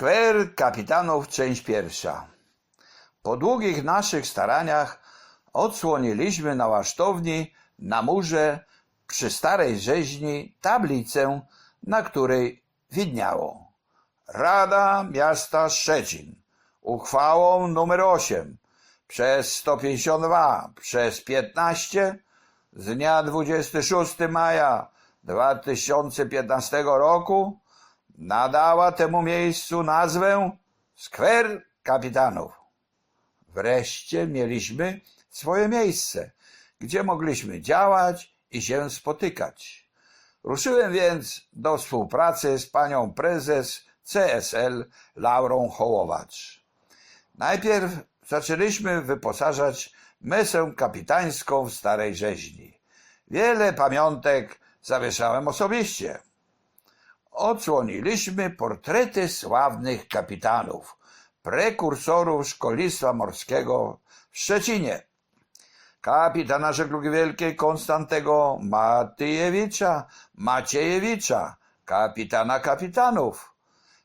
Skwer kapitanów, część pierwsza. Po długich naszych staraniach odsłoniliśmy na łasztowni na murze przy starej rzeźni tablicę, na której widniało. Rada Miasta Szczecin. Uchwałą numer 8 przez 152 przez 15 z dnia 26 maja 2015 roku nadała temu miejscu nazwę Skwer Kapitanów. Wreszcie mieliśmy swoje miejsce, gdzie mogliśmy działać i się spotykać. Ruszyłem więc do współpracy z panią prezes CSL Laurą Hołowacz. Najpierw zaczęliśmy wyposażać mesę kapitańską w starej rzeźni. Wiele pamiątek zawieszałem osobiście. Odsłoniliśmy portrety sławnych kapitanów, prekursorów szkolnictwa morskiego w Szczecinie. Kapitana żeglugi wielkiej Konstantego Matyjewicza, Maciejewicza, kapitana kapitanów,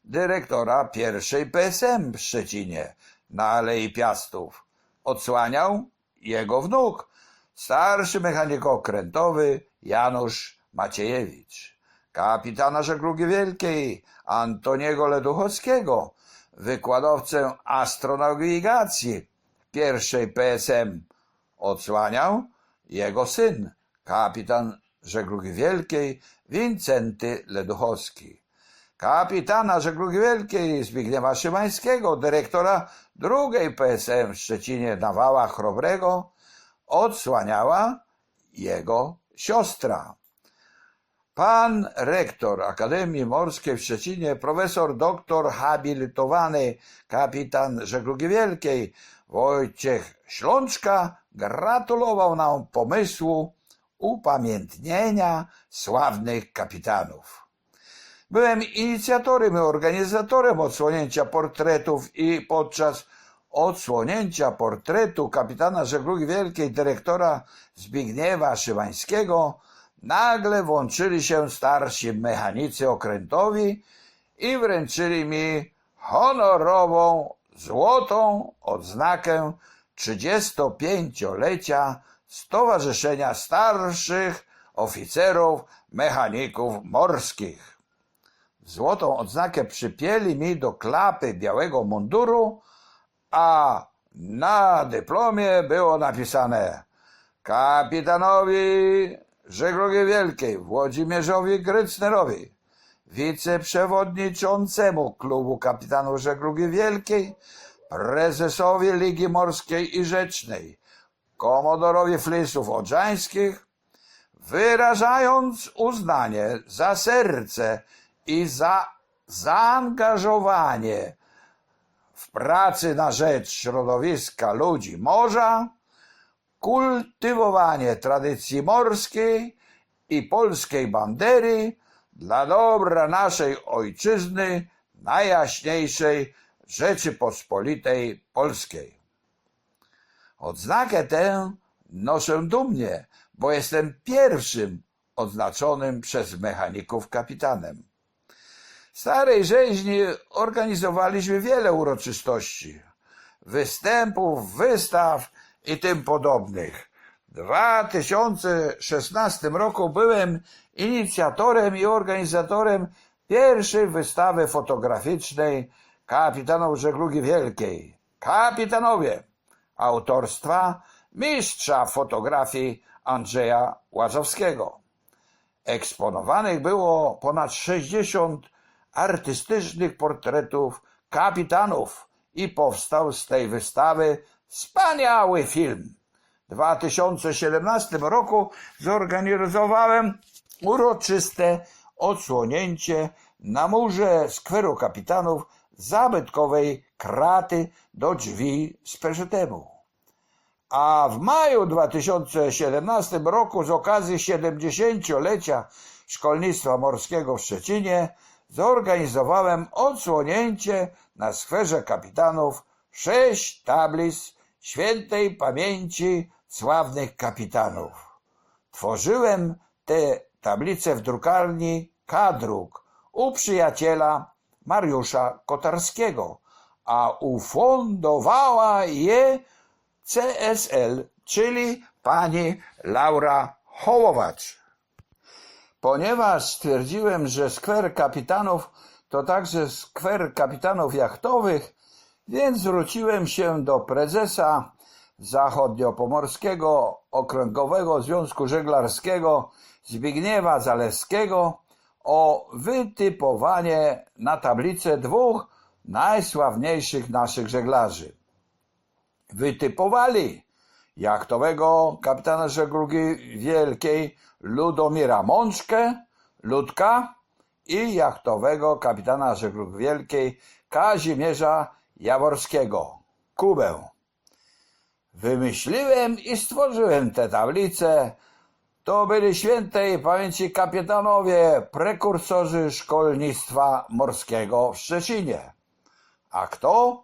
dyrektora pierwszej PSM w Szczecinie na Alei Piastów. Odsłaniał jego wnuk, starszy mechanik okrętowy Janusz Maciejewicz, kapitana żeglugi wielkiej Antoniego Leduchowskiego, wykładowcę astronawigacji pierwszej PSM. Odsłaniał jego syn, kapitan żeglugi wielkiej Wincenty Leduchowski kapitana żeglugi wielkiej Zbigniewa Szymańskiego, dyrektora drugiej PSM w Szczecinie na Wałach Chrobrego, odsłaniała jego siostra. Pan rektor Akademii Morskiej w Szczecinie, profesor doktor habilitowany kapitan żeglugi wielkiej Wojciech Ślączka gratulował nam pomysłu upamiętnienia sławnych kapitanów. Byłem inicjatorem i organizatorem odsłonięcia portretów i podczas odsłonięcia portretu kapitana żeglugi wielkiej dyrektora Zbigniewa Szymańskiego nagle włączyli się starsi mechanicy okrętowi i wręczyli mi honorową złotą odznakę 35-lecia Stowarzyszenia Starszych Oficerów Mechaników Morskich. Złotą odznakę przypięli mi do klapy białego munduru, a na dyplomie było napisane kapitanowi żeglugi wielkiej Włodzimierzowi Grycnerowi, wiceprzewodniczącemu klubu kapitanów żeglugi wielkiej, prezesowi Ligi Morskiej i Rzecznej, komodorowi Flisów Odrzańskich, wyrażając uznanie za serce i za zaangażowanie w pracy na rzecz środowiska ludzi morza, kultywowanie tradycji morskiej i polskiej bandery dla dobra naszej ojczyzny, najjaśniejszej Rzeczypospolitej Polskiej. Odznakę tę noszę dumnie, bo jestem pierwszym odznaczonym przez mechaników kapitanem. W starej rzeźni organizowaliśmy wiele uroczystości, występów, wystaw i tym podobnych. W 2016 roku byłem inicjatorem i organizatorem pierwszej wystawy fotograficznej kapitanów żeglugi wielkiej. Kapitanowie autorstwa mistrza fotografii Andrzeja Łazowskiego. Eksponowanych było ponad 60 artystycznych portretów kapitanów i powstał z tej wystawy wspaniały film. W 2017 roku zorganizowałem uroczyste odsłonięcie na murze skweru kapitanów zabytkowej kraty do drzwi z. A w maju 2017 roku z okazji 70-lecia Szkolnictwa Morskiego w Szczecinie zorganizowałem odsłonięcie na skwerze kapitanów sześć tablic świętej pamięci sławnych kapitanów. Tworzyłem te tablice w drukarni Kadruk u przyjaciela Mariusza Kotarskiego, a ufundowała je CSL, czyli pani Laura Hołowacz. Ponieważ stwierdziłem, że skwer kapitanów to także skwer kapitanów jachtowych, więc zwróciłem się do prezesa Zachodniopomorskiego Okręgowego Związku Żeglarskiego Zbigniewa Zaleskiego o wytypowanie na tablicę dwóch najsławniejszych naszych żeglarzy. Wytypowali jachtowego kapitana żeglugi wielkiej Ludomira Mączkę, Ludka i jachtowego kapitana żeglugi wielkiej Kazimierza Jaworskiego, Kubę. Wymyśliłem i stworzyłem te tablice. To byli świętej pamięci kapitanowie, prekursorzy szkolnictwa morskiego w Szczecinie. A kto?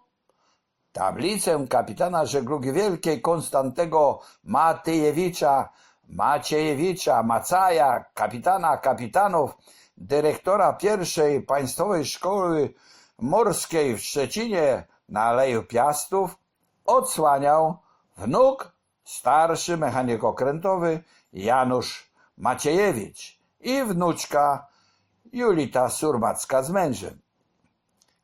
Tablicę kapitana żeglugi wielkiej Konstantego Matyjewicza, Maciejewicza, Macaja, kapitana kapitanów, dyrektora pierwszej państwowej szkoły morskiej w Szczecinie na Aleju Piastów odsłaniał wnuk, starszy mechanik okrętowy Janusz Maciejewicz i wnuczka Julita Surmacka z mężem.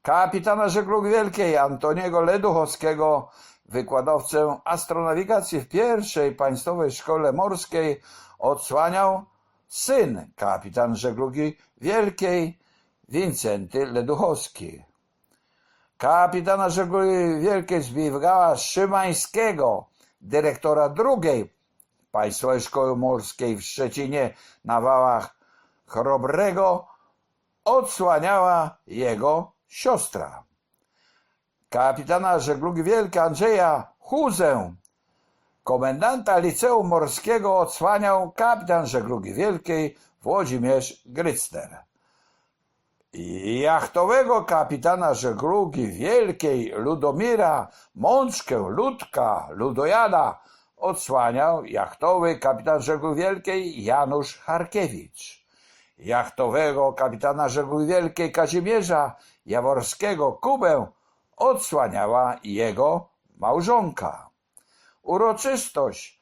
Kapitana żeglugi wielkiej Antoniego Leduchowskiego, wykładowcę astronawigacji w pierwszej państwowej szkole morskiej, odsłaniał syn kapitan żeglugi wielkiej Wincenty Leduchowski. Kapitana żeglugi wielkiej Zbigniewa Szymańskiego, dyrektora drugiej Państwowej Szkoły Morskiej w Szczecinie na wałach Chrobrego, odsłaniała jego siostra. Kapitana żeglugi wielkiej Andrzeja Huzę, komendanta Liceum Morskiego odsłaniał kapitan żeglugi wielkiej Włodzimierz Grycner. Jachtowego kapitana żeglugi wielkiej Ludomira Mączkę Ludka Ludojada odsłaniał jachtowy kapitan żeglugi wielkiej Janusz Harkiewicz. Jachtowego kapitana żeglugi wielkiej Kazimierza Jaworskiego Kubę odsłaniała jego małżonka. Uroczystość,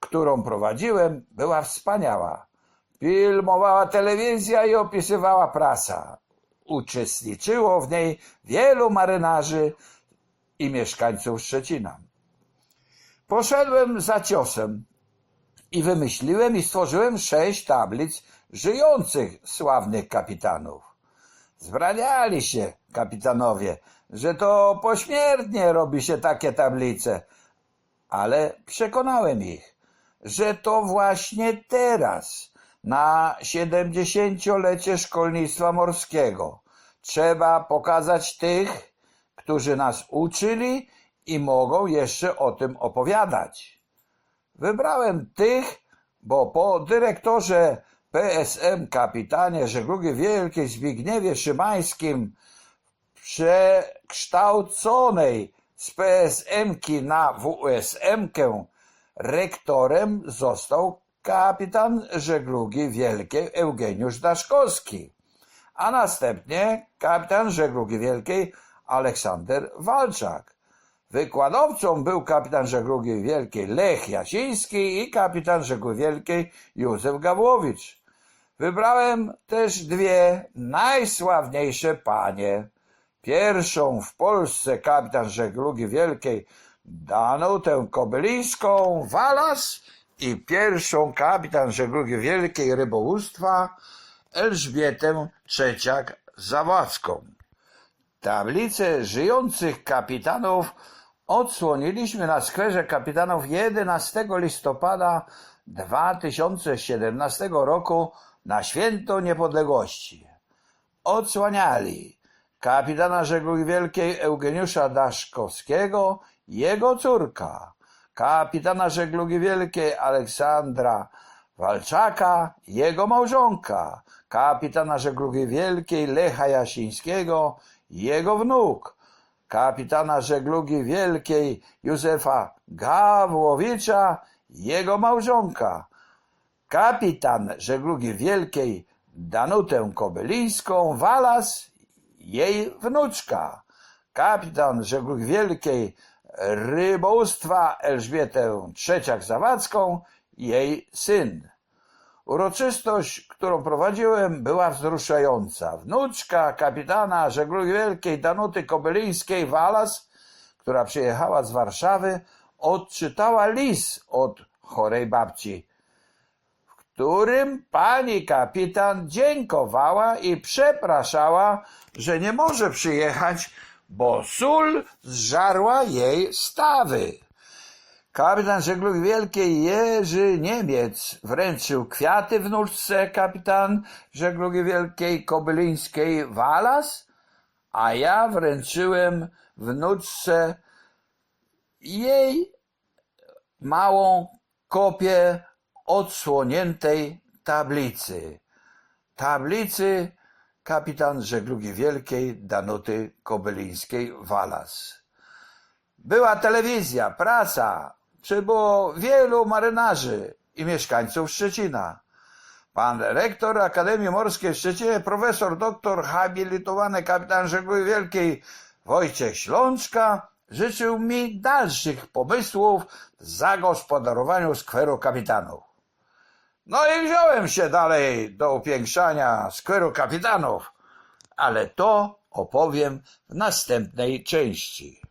którą prowadziłem, była wspaniała. Filmowała telewizja i opisywała prasa. Uczestniczyło w niej wielu marynarzy i mieszkańców Szczecina. Poszedłem za ciosem i wymyśliłem i stworzyłem sześć tablic żyjących sławnych kapitanów. Zbraniali się kapitanowie, że to pośmiertnie robi się takie tablice, ale przekonałem ich, że to właśnie teraz, na siedemdziesięciolecie szkolnictwa morskiego, trzeba pokazać tych, którzy nas uczyli i mogą jeszcze o tym opowiadać. Wybrałem tych, bo po dyrektorze PSM kapitanie żeglugi wielkiej Zbigniewie Szymańskim przekształconej z PSM-ki na WSM-kę rektorem został kapitan żeglugi wielkiej Eugeniusz Daszkowski, a następnie kapitan żeglugi wielkiej Aleksander Walczak. Wykładowcą był kapitan żeglugi wielkiej Lech Jasiński i kapitan żeglugi wielkiej Józef Gawłowicz. Wybrałem też dwie najsławniejsze panie. Pierwszą w Polsce kapitan żeglugi wielkiej Danutę Kobylińską Walas i pierwszą kapitan żeglugi wielkiej rybołówstwa Elżbietę Trzeciak Zawadzką. Tablicę żyjących kapitanów odsłoniliśmy na skwerze kapitanów 11 listopada 2017 roku na Święto Niepodległości. Odsłaniali kapitana żeglugi wielkiej Eugeniusza Daszkowskiego, jego córka, kapitana żeglugi wielkiej Aleksandra Walczaka, jego małżonka, kapitana żeglugi wielkiej Lecha Jasińskiego, jego wnuk, kapitana żeglugi wielkiej Józefa Gawłowicza, jego małżonka, kapitan żeglugi wielkiej Danutę Kobylińską, Walas, jej wnuczka, kapitan żeglugi wielkiej rybołówstwa Elżbietę Trzeciak-Zawadzką, jej syn. Uroczystość, którą prowadziłem, była wzruszająca. Wnuczka kapitana żeglugi wielkiej Danuty Kobylińskiej-Walas, która przyjechała z Warszawy, odczytała list od chorej babci, w którym pani kapitan dziękowała i przepraszała, że nie może przyjechać, bo sól zżarła jej stawy. Kapitan żeglugi wielkiej Jerzy Niemiec wręczył kwiaty wnuczce kapitan żeglugi wielkiej Kobylińskiej Walas, a ja wręczyłem wnuczce jej małą kopię odsłoniętej tablicy. Tablicy kapitan żeglugi wielkiej Danuty Kobylińskiej-Walas. Była telewizja, prasa, przybyło wielu marynarzy i mieszkańców Szczecina. Pan rektor Akademii Morskiej w Szczecinie, profesor doktor habilitowany kapitan żeglugi wielkiej Wojciech Ślączka życzył mi dalszych pomysłów w zagospodarowaniu skweru kapitanów. No i wziąłem się dalej do upiększania skweru kapitanów, ale to opowiem w następnej części.